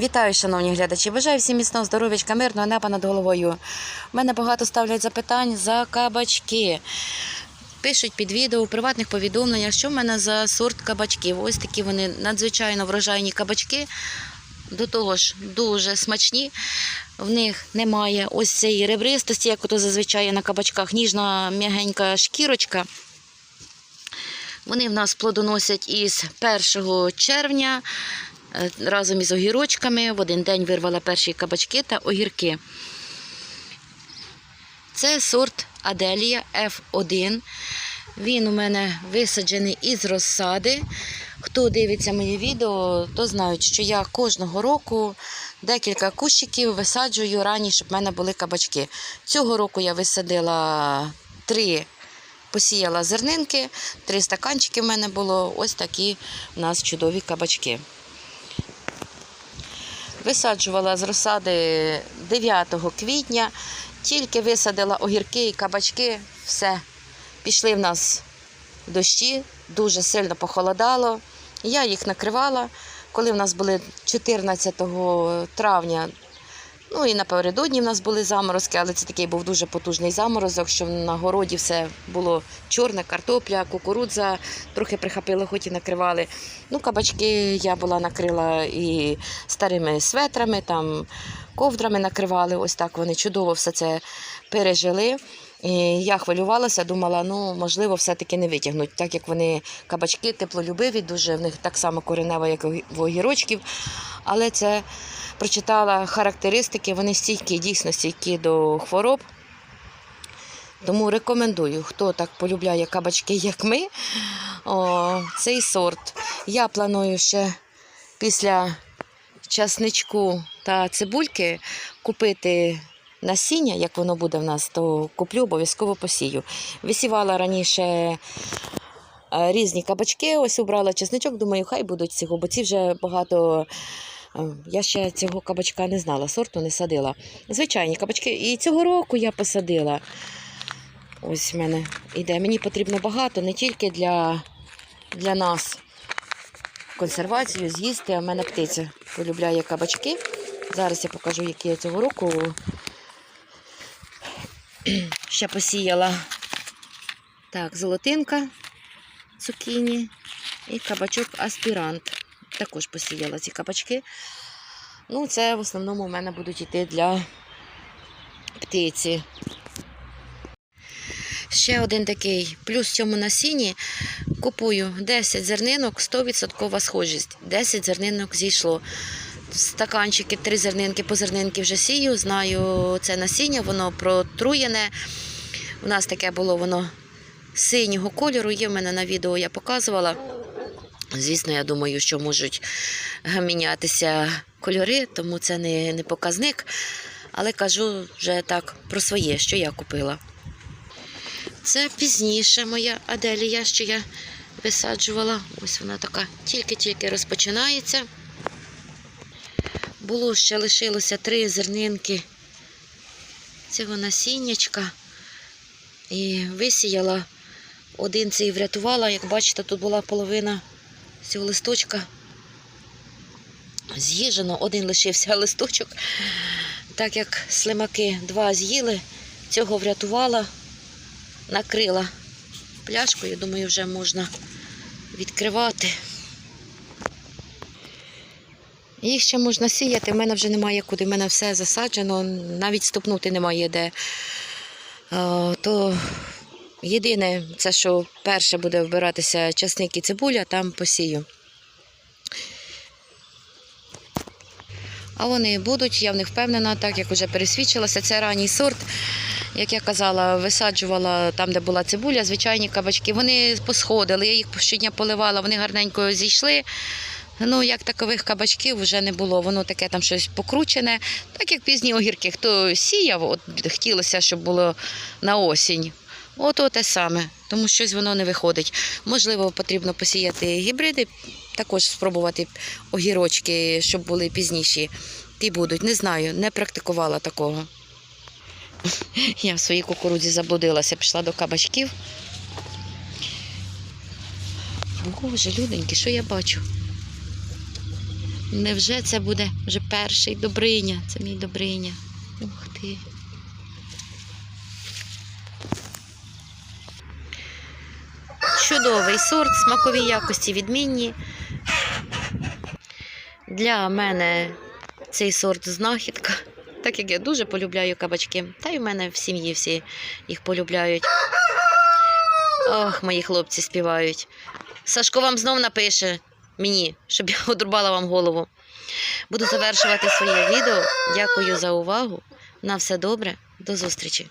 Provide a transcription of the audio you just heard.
Вітаю, шановні глядачі. Бажаю всім міцного здоров'ячка, мирного неба над головою. У мене багато ставлять запитань за кабачки. Пишуть під відео у приватних повідомленнях, що в мене за сорт кабачків. Ось такі вони надзвичайно врожайні кабачки. До того ж, дуже смачні. В них немає ось цієї ребристості, як ото зазвичай на кабачках, ніжна м'ягенька шкірочка. Вони в нас плодоносять із 1 червня разом із огірочками. В один день вирвала перші кабачки та огірки. Це сорт Аделія F1. Він у мене висаджений із розсади. Хто дивиться моє відео, то знають, що я кожного року декілька кущиків висаджую рані, щоб в мене були кабачки. Цього року я висадила три, посіяла зернинки, три стаканчики в мене було. Ось такі у нас чудові кабачки. Висаджувала з розсади 9 квітня, тільки висадила огірки і кабачки, все. Пішли в нас дощі, дуже сильно похолодало. Я їх накривала. Коли в нас були 14 травня, ну і напередодні в нас були заморозки, але це такий був дуже потужний заморозок, що на городі все було чорне, картопля, кукурудза, трохи прихопило, хоч і накривали. Ну, кабачки я була накрила і старими светрами, там ковдрами накривали. Ось так вони чудово все це пережили. І я хвилювалася, думала, ну можливо, все-таки не витягнуть, так як вони кабачки теплолюбиві, дуже в них так само коренева, як в огірочків. Але це прочитала характеристики, вони стійкі, дійсно стійкі до хвороб. Тому рекомендую, хто так полюбляє кабачки, як ми, о, цей сорт. Я планую ще після часничку та цибульки купити насіння, як воно буде в нас, то куплю, обов'язково посію. Висівала раніше е, різні кабачки, ось обрала чесничок, думаю, хай будуть цього, бо ці вже багато. Е, Я ще цього кабачка не знала, сорту не садила. Звичайні кабачки. І цього року я посадила. Ось в мене іде. Мені потрібно багато, не тільки для, для нас. Консервацію з'їсти, а в мене птиця полюбляє кабачки. Зараз я покажу, які я цього року ще посіяла. Так, золотинка, цукіні і кабачок аспірант. Також посіяла ці кабачки. Ну, це в основному у мене будуть йти для птиці. Ще один такий плюс в цьому насінні. Купую 10 зернинок, 100% схожість. 10 зернинок зійшло. Стаканчики, три зернинки по зернинки вже сію. Знаю це насіння, воно протруєне. У нас таке було воно синього кольору. Є в мене на відео, я показувала. Звісно, я думаю, що можуть мінятися кольори, тому це не, не показник. Але кажу вже так про своє, що я купила. Це пізніше моя аделія, що я висаджувала. Ось вона така тільки-тільки розпочинається. Було ще лишилося три зернинки цього насіннячка. І висіяла. Один цей врятувала. Як бачите, тут була половина цього листочка. З'їжджено, один лишився листочок. Так як слимаки два з'їли, цього врятувала накрила пляшкою, думаю, вже можна відкривати. Їх ще можна сіяти, в мене вже немає куди, в мене все засаджено, навіть ступнути немає де. Е, То єдине, це що перше буде вбиратися часник і цибуля, там посію. А вони будуть, я в них впевнена, так як вже пересвідчилася, це ранній сорт. Як я казала, висаджувала там, де була цибуля, звичайні кабачки. Вони посходили, я їх щодня поливала, вони гарненько зійшли. Ну, як такових кабачків вже не було, воно таке там щось покручене, так як пізні огірки. Хто сіяв, от хотілося, щоб було на осінь. От те саме, тому щось воно не виходить. Можливо, потрібно посіяти гібриди, також спробувати огірочки, щоб були пізніші. Ті будуть, не знаю, не практикувала такого. Я в своїй кукурудзі заблудилася, пішла до кабачків. Боже, люденьки, що я бачу? Невже це буде вже перший Добриня? Це мій Добриня. Ух ти. Чудовий сорт, смакові якості відмінні. Для мене цей сорт знахідка, так як я дуже полюбляю кабачки. Та й в мене в сім'ї всі їх полюбляють. Ох, мої хлопці співають. Сашко вам знов напише мені, щоб я одрубала вам голову. Буду завершувати своє відео. Дякую за увагу. На все добре, до зустрічі!